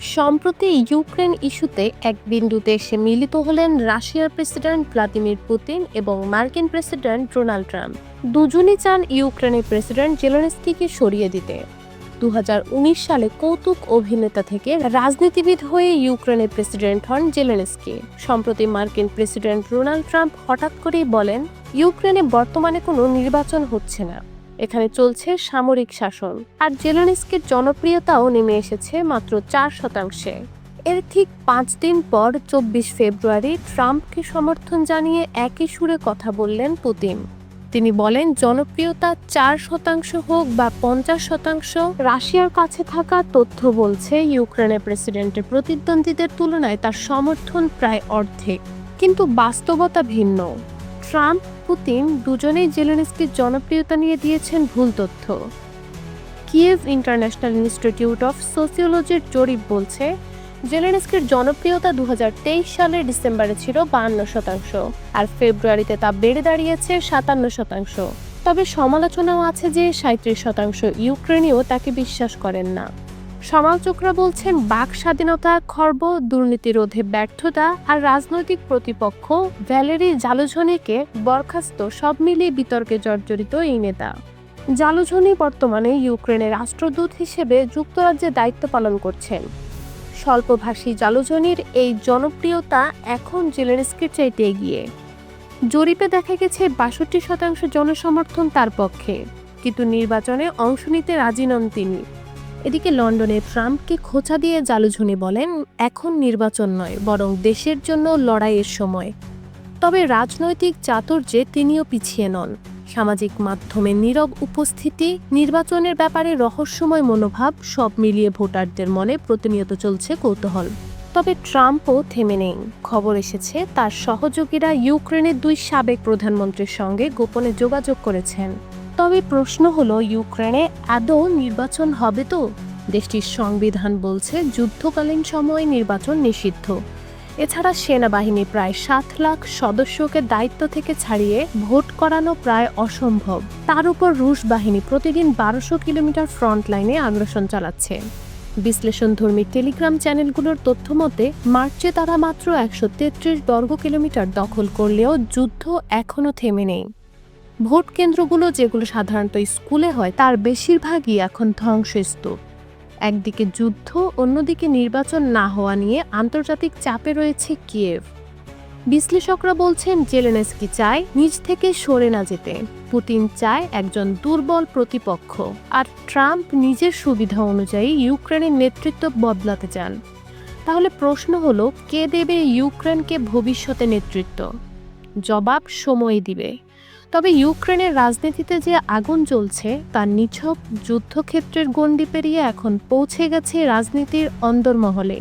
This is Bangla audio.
সম্প্রতি ইউক্রেন ইস্যুতে এক বিন্দুতে এসে মিলিত হলেন রাশিয়ার প্রেসিডেন্ট ভ্লাদিমির পুতিন এবং মার্কিন প্রেসিডেন্ট ডোনাল্ড ট্রাম্প। দুজনই চান ইউক্রেনের প্রেসিডেন্ট জেলেনস্কিকে সরিয়ে দিতে। দু হাজার উনিশ সালে কৌতুক অভিনেতা থেকে রাজনীতিবিদ হয়ে ইউক্রেনের প্রেসিডেন্ট হন জেলেনস্কি। সম্প্রতি মার্কিন প্রেসিডেন্ট ডোনাল্ড ট্রাম্প হঠাৎ করেই বলেন, ইউক্রেনে বর্তমানে কোনো নির্বাচন হচ্ছে না। এখানে চলছে সামরিক শাসন। আর জেলেনস্কির জনপ্রিয়তাও নেমে এসেছে মাত্র চার শতাংশে। এর ঠিক পাঁচ দিন পর চব্বিশ ফেব্রুয়ারি ট্রাম্পকে সমর্থন জানিয়ে একই সুরে কথা বললেন পুতিন। তিনি বলেন, জনপ্রিয়তা চার শতাংশ হোক বা পঞ্চাশ শতাংশ, রাশিয়ার কাছে থাকা তথ্য বলছে ইউক্রেনের প্রেসিডেন্টের প্রতিদ্বন্দ্বীদের তুলনায় তার সমর্থন প্রায় অর্ধেক। কিন্তু বাস্তবতা ভিন্ন। ট্রাম্প, পুতিন দুজনেই জেলেনস্কির জনপ্রিয়তা নিয়ে দিয়েছেন ভুল তথ্য। কিয়েভ ইন্টারন্যাশনাল ইনস্টিটিউট অফ সোসিওলজির জরিপ বলছে, জেলেনস্কির জনপ্রিয়তা দু হাজার তেইশ সালের ডিসেম্বরে ছিল বাহান্ন শতাংশ, আর ফেব্রুয়ারিতে তা বেড়ে দাঁড়িয়েছে সাতান্ন শতাংশ। তবে সমালোচনাও আছে যে সাঁত্রিশ শতাংশ ইউক্রেনীয় তাকে বিশ্বাস করেন না। সমালোচকরা বলছেন বাক স্বাধীনতা, খর্ব, দুর্নীতি রোধে ব্যর্থতা আর রাজনৈতিক প্রতিপক্ষ ভ্যালেরি জালুঝনিকে বরখাস্ত সব মিলিয়ে বিতর্কে জর্জরিত এই নেতা। জালুঝনি বর্তমানে ইউক্রেনের রাষ্ট্রদূত হিসেবে যুক্তরাজ্যে দায়িত্ব পালন করছেন। স্বল্পভাষী জালুঝনির এই জনপ্রিয়তা এখন জেলেনস্কির চাইতে এগিয়ে। জরিপে দেখা গেছে বাষট্টি শতাংশ জনসমর্থন তার পক্ষে। কিন্তু নির্বাচনে অংশ নিতে রাজি নন তিনি। এদিকে লন্ডনে ট্রাম্পকে খোঁচা দিয়ে জালুঝুনি বলেন, এখন নির্বাচন নয়, বরং দেশের জন্য লড়াইয়ের সময়। তবে রাজনৈতিক চাতুর্যে তিনিও পিছিয়ে নন। সামাজিক মাধ্যমে নীরব উপস্থিতি, নির্বাচনের ব্যাপারে রহস্যময় মনোভাব, সব মিলিয়ে ভোটারদের মনে প্রতিনিয়ত চলছে কৌতূহল। তবে ট্রাম্পও থেমে নেই। খবর এসেছে, তার সহযোগীরা ইউক্রেনের দুই সাবেক প্রধানমন্ত্রীর সঙ্গে গোপনে যোগাযোগ করেছেন। তবে প্রশ্ন হলো, ইউক্রেনে আদৌ নির্বাচন হবে তো? দেশটির সংবিধান বলছে, যুদ্ধকালীন সময়ে নির্বাচন নিষিদ্ধ। এছাড়া সেনাবাহিনী প্রায় সাত লাখ সদস্যকে দায়িত্ব থেকে ছাড়িয়ে ভোট করানো প্রায় অসম্ভব। তার উপর রুশ বাহিনী প্রতিদিন বারোশো কিলোমিটার ফ্রন্ট লাইনে আগ্রাসন চালাচ্ছে। বিশ্লেষণধর্মী টেলিগ্রাম চ্যানেলগুলোর তথ্য মতে, মার্চে তারা মাত্র একশো তেত্রিশ বর্গ কিলোমিটার দখল করলেও যুদ্ধ এখনও থেমে নেই। ভোট কেন্দ্রগুলো যেগুলো সাধারণত স্কুলে হয়, তার বেশিরভাগই এখন ধ্বংসস্তূপ। একদিকে যুদ্ধ, অন্যদিকে নির্বাচন না হওয়া নিয়ে আন্তর্জাতিক চাপে রয়েছে কিয়েভ। বিশ্লেষকরা বলছেন, জেলেনস্কি চায় নিজ থেকে সরে না যেতে। পুতিন চায় একজন দুর্বল প্রতিপক্ষ। আর ট্রাম্প নিজের সুবিধা অনুযায়ী ইউক্রেনের নেতৃত্ব বদলাতে চান। তাহলে প্রশ্ন হলো, কে দেবে ইউক্রেনকে ভবিষ্যতে নেতৃত্ব? জবাব সময় দিবে। তবে ইউক্রেনের রাজনীতিতে যে আগুন জ্বলছে তার নিছক যুদ্ধক্ষেত্রের গণ্ডি পেরিয়ে এখন পৌঁছে গেছে রাজনীতির অন্দরমহলে।